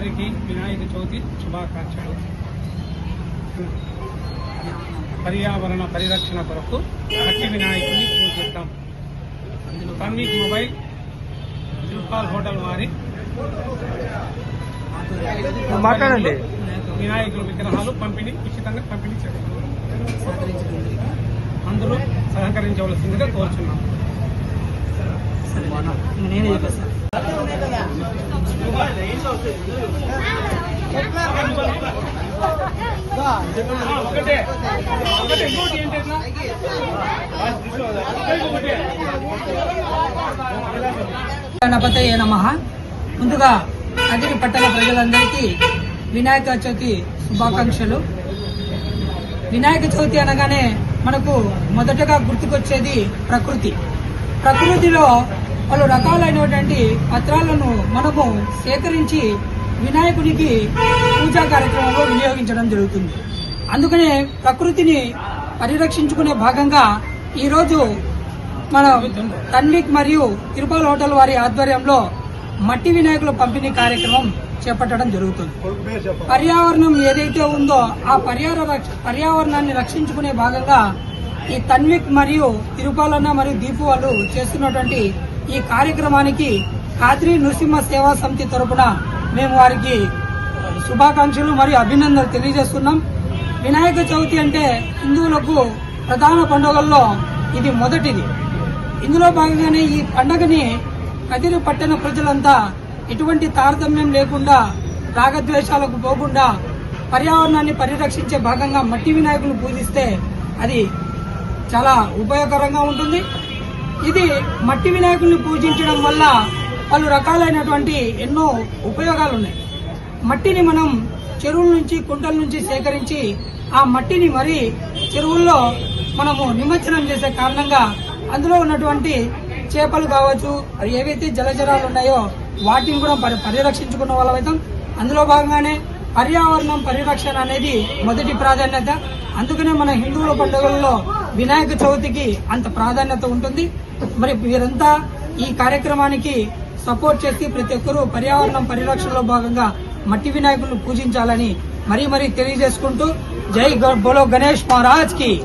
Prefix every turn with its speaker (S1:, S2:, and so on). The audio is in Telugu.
S1: భక్తులందరికీ వినాయక చవితి శుభాకాంక్షలు. పర్యావరణ పరిరక్షణ కొరకు మట్టి వినాయకుని పూజిద్దాం. తన్విక్ మొబైల్ శిల్పాల్ హోటల్ వారి
S2: మాట్లాడండి.
S1: వినాయకుల విగ్రహాలు పంపిణీ ఉచితంగా పంపిణీ చేస్తాం. అందరూ సహకరించవలసిందిగా కోరుచున్నాం.
S3: నేనే చెప్పేస్తాను గణపతయ నమ. ముందుగా అదిరి పట్టణ ప్రజలందరికీ వినాయక చవితి శుభాకాంక్షలు. వినాయక చవితి అనగానే మనకు మొదటగా గుర్తుకొచ్చేది ప్రకృతి. ప్రకృతిలో పలు రకాలైనటువంటి పత్రాలను మనము సేకరించి వినాయకునికి పూజా కార్యక్రమంలో వినియోగించడం జరుగుతుంది. అందుకనే ప్రకృతిని పరిరక్షించుకునే భాగంగా ఈరోజు మన తన్విక్ మరియు తిరుపతి హోటల్ వారి ఆధ్వర్యంలో మట్టి వినాయకుల పంపిణీ కార్యక్రమం చేపట్టడం జరుగుతుంది. పర్యావరణం ఏదైతే ఉందో ఆ పర్యావరణ రక్ష- పర్యావరణాన్ని రక్షించుకునే భాగంగా ఈ తన్విక్ మరియు తిరుపాలన్న మరియు దీపు వాళ్ళు చేస్తున్నటువంటి ఈ కార్యక్రమానికి ఖాత్రి నృసింహ సేవా సమితి తరపున మేము వారికి శుభాకాంక్షలు మరియు అభినందనలు తెలియజేస్తున్నాం. వినాయక చవితి అంటే హిందువులకు ప్రధాన పండుగల్లో ఇది మొదటిది. ఇందులో భాగంగానే ఈ పండగని కదిరి పట్టణ ప్రజలంతా ఎటువంటి తారతమ్యం లేకుండా రాగద్వేషాలకు పోకుండా పర్యావరణాన్ని పరిరక్షించే భాగంగా మట్టి వినాయకులు పూజిస్తే అది చాలా ఉపయోగకరంగా ఉంటుంది. ఇది మట్టి వినాయకుడిని పూజించడం వల్ల పలు రకాలైనటువంటి ఎన్నో ఉపయోగాలు ఉన్నాయి మట్టిని మనం చెరువుల నుంచి కుంటల నుంచి సేకరించి ఆ మట్టిని మరి చెరువుల్లో మనము నిమజ్జనం చేసే కారణంగా అందులో ఉన్నటువంటి చేపలు కావచ్చు ఏవైతే జలచరాలు ఉన్నాయో వాటిని కూడా పరి పరిరక్షించుకున్న వాళ్ళమైతాం. అందులో భాగంగానే పర్యావరణం పరిరక్షణ అనేది మొదటి ప్రాధాన్యత. అందుకనే మన హిందువుల పండుగల్లో వినాయక చవితికి అంత ప్రాధాన్యత ఉంటుంది. మరి వీరంతా ఈ కార్యక్రమానికి సపోర్ట్ చేసి ప్రతి ఒక్కరూ పర్యావరణం పరిరక్షణలో భాగంగా మట్టి వినాయకులను పూజించాలని మరీ మరీ తెలియజేసుకుంటూ జై గ- బోలో గణేష్ మహారాజ్కి